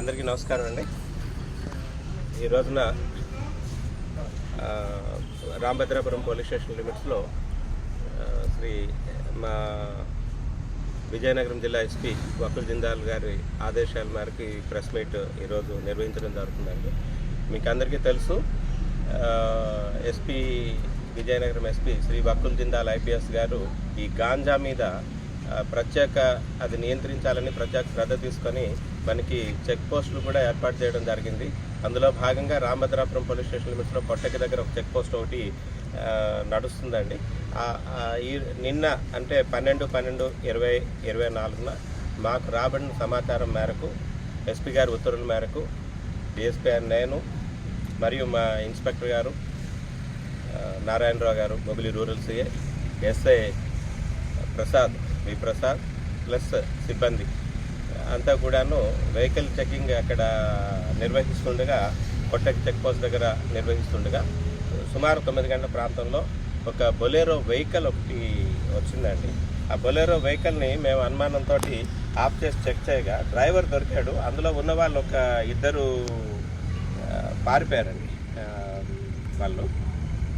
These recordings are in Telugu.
అందరికీ నమస్కారం అండి. ఈ రోజున ఆ, రామభద్రాపురం పోలీస్ స్టేషన్ లిమిట్స్లో శ్రీ మా విజయనగరం జిల్లా ఎస్పీ వకుల్ జిందాల్ గారి ఆదేశాల మేరకు ఈ ప్రెస్ మీట్ ఈరోజు నిర్వహించడం జరుగుతుందండి. మీకు అందరికీ తెలుసు SP Vizianagaram SP Shri Vakul Jindal IPS గారు ఈ గాంజా మీద ప్రత్యేక అది నియంత్రించాలని ప్రత్యేక శ్రద్ధ తీసుకొని మనకి చెక్ పోస్టులు కూడా ఏర్పాటు చేయడం జరిగింది. అందులో భాగంగా రామభద్రాపురం పోలీస్ స్టేషన్ లిమిట్స్లో కొట్టకి దగ్గర ఒక చెక్ పోస్ట్ ఒకటి నడుస్తుందండి. ఈ నిన్న అంటే పన్నెండు పన్నెండు ఇరవై ఇరవై నాలుగున మాకు రాబడిన సమాచారం మేరకు ఎస్పీ గారి ఉత్తర్వుల మేరకు డిఎస్పీ నేను మరియు మా ఇన్స్పెక్టర్ గారు నారాయణరావు గారు Bobbili rural CI SI Prasad V Prasad plus సిబ్బంది. అంతా కూడాను వెహికల్ చెకింగ్ అక్కడ నిర్వహిస్తుండగా కొట్టక్ చెక్ పోస్ట్ దగ్గర నిర్వహిస్తుండగా సుమారు తొమ్మిది గంటల ప్రాంతంలో ఒక బొలేరో వెహికల్ ఒకటి వచ్చిందండి. ఆ బొలేరో వెహికల్ని మేము అనుమానంతో ఆఫ్ చేసి చెక్ చేయగా డ్రైవర్ దొరికాడు. అందులో ఉన్న వాళ్ళు ఒక ఇద్దరు పారిపోయారండి. వాళ్ళు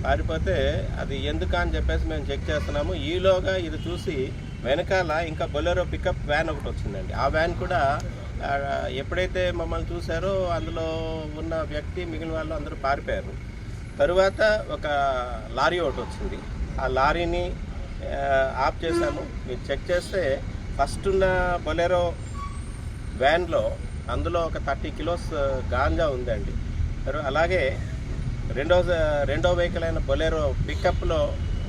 పారిపోతే అది ఎందుకు అని చెప్పేసి మేము చెక్ చేస్తున్నాము. ఈలోగా ఇది చూసి వెనకాల ఇంకా బొలెరో పికప్ వ్యాన్ ఒకటి వచ్చిందండి. ఆ వ్యాన్ కూడా ఎప్పుడైతే మమ్మల్ని చూసారో అందులో ఉన్న వ్యక్తి మిగిలిన వాళ్ళు అందరూ పారిపోయారు. తరువాత ఒక లారీ ఒకటి వచ్చింది. ఆ లారీని ఆఫ్ చేశాము. మీరు చెక్ చేస్తే ఫస్ట్ ఉన్న బొలెరో వ్యాన్లో అందులో ఒక థర్టీ కిలోస్ గాంజా ఉందండి. అలాగే రెండో రెండో వెహికల్ అయిన బొలెరో పికప్లో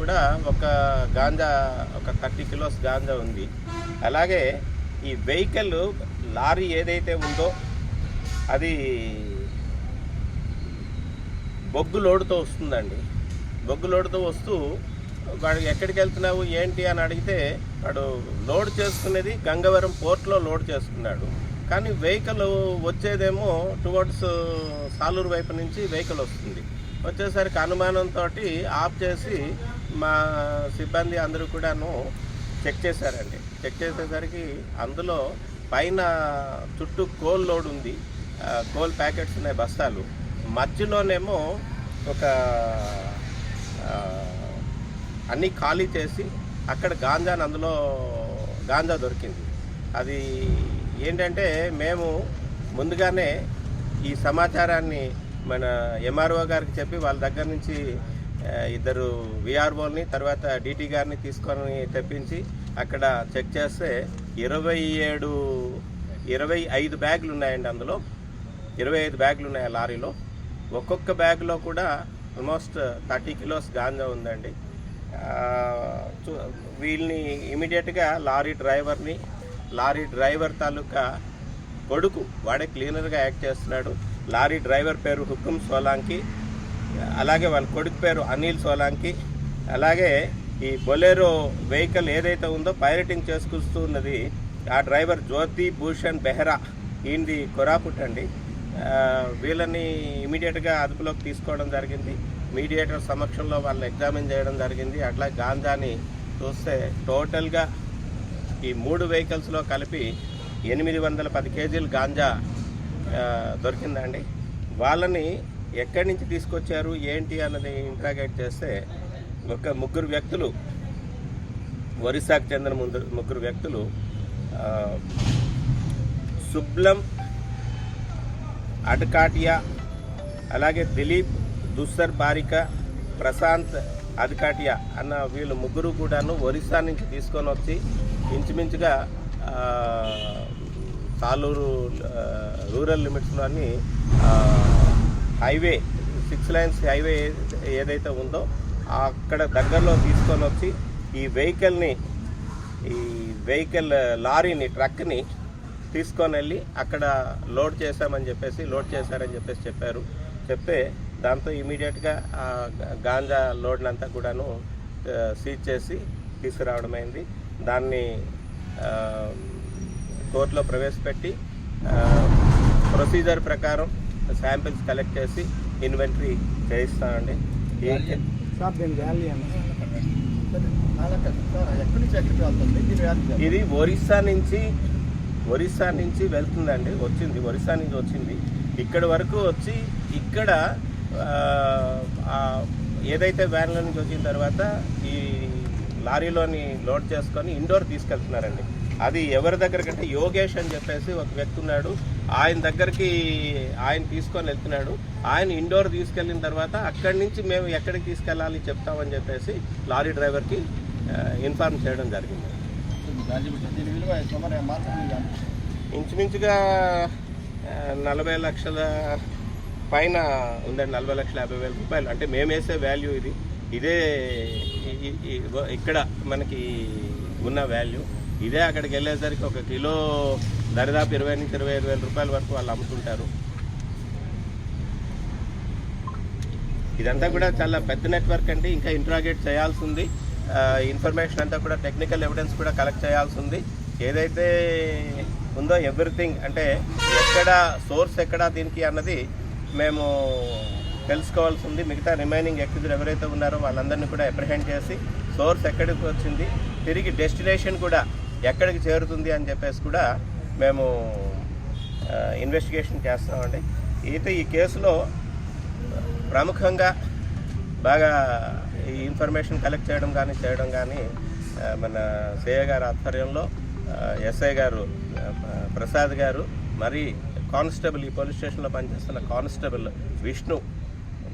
కూడా ఒక గాంజా ఒక థర్టీ కిలోస్ గాంజా ఉంది. అలాగే ఈ వెహికల్ లారీ ఏదైతే ఉందో అది బొగ్గు లోడుతో వస్తుందండి. బొగ్గు లోడుతో వస్తూ వాడు ఎక్కడికి వెళ్తున్నావు ఏంటి అని అడిగితే వాడు లోడ్ చేసుకునేది గంగవరం పోర్ట్లో లోడ్ చేసుకున్నాడు. కానీ వెహికల్ వచ్చేదేమో టువర్డ్స్ సాలూరు వైపు నుంచి వెహికల్ వస్తుంది. వచ్చేసరికి అనుమానంతో ఆఫ్ చేసి మా సిబ్బంది అందరూ కూడాను చెక్ చేశారండి. చెక్ చేసేసరికి అందులో పైన చుట్టూ కోల్ లోడ్ ఉంది. కోల్ ప్యాకెట్స్ ఉన్నాయి బస్తాలు. మధ్యలోనేమో ఒక అన్నీ ఖాళీ చేసి అక్కడ గాంజాని అందులో గాంజా దొరికింది. అది ఏంటంటే మేము ముందుగానే ఈ సమాచారాన్ని మన ఎంఆర్ఓ గారికి చెప్పి వాళ్ళ దగ్గర నుంచి ఇద్దరు విఆర్ఓని తర్వాత డిటి గారిని తీసుకొని తెప్పించి అక్కడ చెక్ చేస్తే ఇరవై ఏడు ఇరవై ఐదు బ్యాగులు ఉన్నాయండి అందులో. ఇరవై ఐదు బ్యాగులు ఉన్నాయి ఆ లారీలో. ఒక్కొక్క బ్యాగ్లో కూడా ఆల్మోస్ట్ థర్టీ కిలోస్ గాంజా ఉందండి. చూ- వీళ్ళని ఇమీడియట్గా లారీ డ్రైవర్ని లారీ డ్రైవర్ తాలూకా కొడుకు వాడే క్లీనర్గా యాక్ట్ చేస్తున్నాడు. లారీ డ్రైవర్ పేరు హుకుమ్ సోలాంకి. అలాగే వాళ్ళ కొడుకు పేరు అనిల్ సోలాంకి. అలాగే ఈ బొలేరో వెహికల్ ఏదైతే ఉందో పైలటింగ్ చేసుకొస్తూ ఉన్నది ఆ డ్రైవర్ జ్యోతి భూషణ్ బెహ్రా. ఈయనది కొరాపుట్ అండి. వీళ్ళని ఇమీడియట్గా అదుపులోకి తీసుకోవడం జరిగింది. మీడియేటర్ సమక్షంలో వాళ్ళని ఎగ్జామిన్ చేయడం జరిగింది. అట్లా గాంజాని చూస్తే టోటల్గా ఈ మూడు వెహికల్స్లో కలిపి ఎనిమిది వందల పది కేజీలు గాంజా దొరికిందండి. వాళ్ళని ఎక్కడి నుంచి తీసుకొచ్చారు ఏంటి అన్నది ఇంట్రాగేట్ చేస్తే ఒక ముగ్గురు వ్యక్తులు ఒరిస్సాకు చెందిన ముందు ముగ్గురు వ్యక్తులు సుబ్లం అడ్కాటియా అలాగే దిలీప్ దుస్సర్ బారిక ప్రశాంత్ అడ్కాటియా అన్న వీళ్ళు ముగ్గురు కూడాను ఒరిస్సా నుంచి తీసుకొని వచ్చి ఇంచుమించుగా తాలూరు సాలూరు రూరల్ లిమిట్స్లోని ఆ, హైవే సిక్స్ లైన్స్ హైవే ఏదైతే ఉందో అక్కడ దగ్గరలో తీసుకొని వచ్చి ఈ వెహికల్ని ఈ వెహికల్ లారీని ట్రక్ని తీసుకొని వెళ్ళి అక్కడ లోడ్ చేశామని చెప్పేసి లోడ్ చేశారని చెప్పేసి చెప్పారు. చెప్తే దాంతో ఇమీడియట్గా ఆ గాంజా లోడ్ని అంతా కూడాను సీజ్ చేసి తీసుకురావడమైంది. దాన్ని కోర్టులో ప్రవేశపెట్టి ప్రొసీజర్ ప్రకారం శాంపిల్స్ కలెక్ట్ చేసి ఇన్వెంటరీ వ్యాధి ఇది ఒరిస్సా నుంచి ఒరిస్సా నుంచి వెళ్తుందండి. వచ్చింది ఒరిస్సా నుంచి వచ్చింది. ఇక్కడ వరకు వచ్చి ఇక్కడ ఏదైతే వ్యాన్ల నుంచి వచ్చిన తర్వాత ఈ లారీలోని లోడ్ చేసుకొని ఇండోర్ తీసుకెళ్తున్నారండి. అది ఎవరి దగ్గరకంటే యోగేష్ అని చెప్పేసి ఒక వ్యక్తి ఉన్నాడు. ఆయన దగ్గరికి ఆయన తీసుకొని వెళ్తున్నాడు. ఆయన ఇండోర్ తీసుకెళ్ళిన తర్వాత అక్కడి నుంచి మేము ఎక్కడికి తీసుకెళ్ళాలి చెప్తామని చెప్పేసి లారీ డ్రైవర్కి ఇన్ఫార్మ్ చేయడం జరిగింది. ఇంచుమించుగా నలభై లక్షల పైన ఉందండి. నలభై లక్షల యాభై వేల రూపాయలు. అంటే మేము వేసే వాల్యూ ఇది. ఇదే ఇక్కడ మనకి ఉన్న వాల్యూ ఇదే అక్కడికి వెళ్ళేసరికి ఒక కిలో దరిదాపు ఇరవై నుంచి ఇరవై ఐదు వేల రూపాయల వరకు వాళ్ళు అమ్ముతుంటారు. ఇదంతా కూడా చాలా పెద్ద నెట్వర్క్ అండి. ఇంకా ఇంట్రాగేట్ చేయాల్సి ఉంది. ఇన్ఫర్మేషన్ అంతా కూడా టెక్నికల్ ఎవిడెన్స్ కూడా కలెక్ట్ చేయాల్సి ఉంది. ఏదైతే ఉందో ఎవ్రీథింగ్ అంటే ఎక్కడ సోర్స్ ఎక్కడ దీనికి అన్నది మేము తెలుసుకోవాల్సి ఉంది. మిగతా రిమైనింగ్ ఎక్విజర్ ఎవరైతే ఉన్నారో వాళ్ళందరినీ కూడా అప్రిహెండ్ చేసి సోర్స్ ఎక్కడికి వచ్చింది తిరిగి డెస్టినేషన్ కూడా ఎక్కడికి చేరుతుంది అని చెప్పేసి కూడా మేము ఇన్వెస్టిగేషన్ చేస్తామండి. అయితే ఈ కేసులో ప్రముఖంగా బాగా ఈ ఇన్ఫర్మేషన్ కలెక్ట్ చేయడం కానీ చేయడం కానీ మన సేయ గారి ఆధ్వర్యంలో ఎస్ఐ గారు ప్రసాద్ గారు మరి కానిస్టేబుల్ ఈ పోలీస్ స్టేషన్లో పనిచేస్తున్న కానిస్టేబుల్ విష్ణు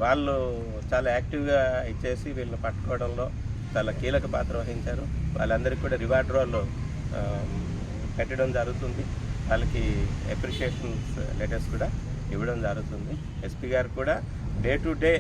వాళ్ళు చాలా యాక్టివ్గా ఇచ్చేసి వీళ్ళని పట్టుకోవడంలో చాలా కీలక పాత్ర వహించారు. వాళ్ళందరికీ కూడా రివార్డ్ రోల్ పెట్టడం జరుగుతుంది. వాళ్ళకి అప్రిషియేషన్స్ లెటర్స్ కూడా ఇవ్వడం జరుగుతుంది. ఎస్పీ గారు కూడా డే టు డే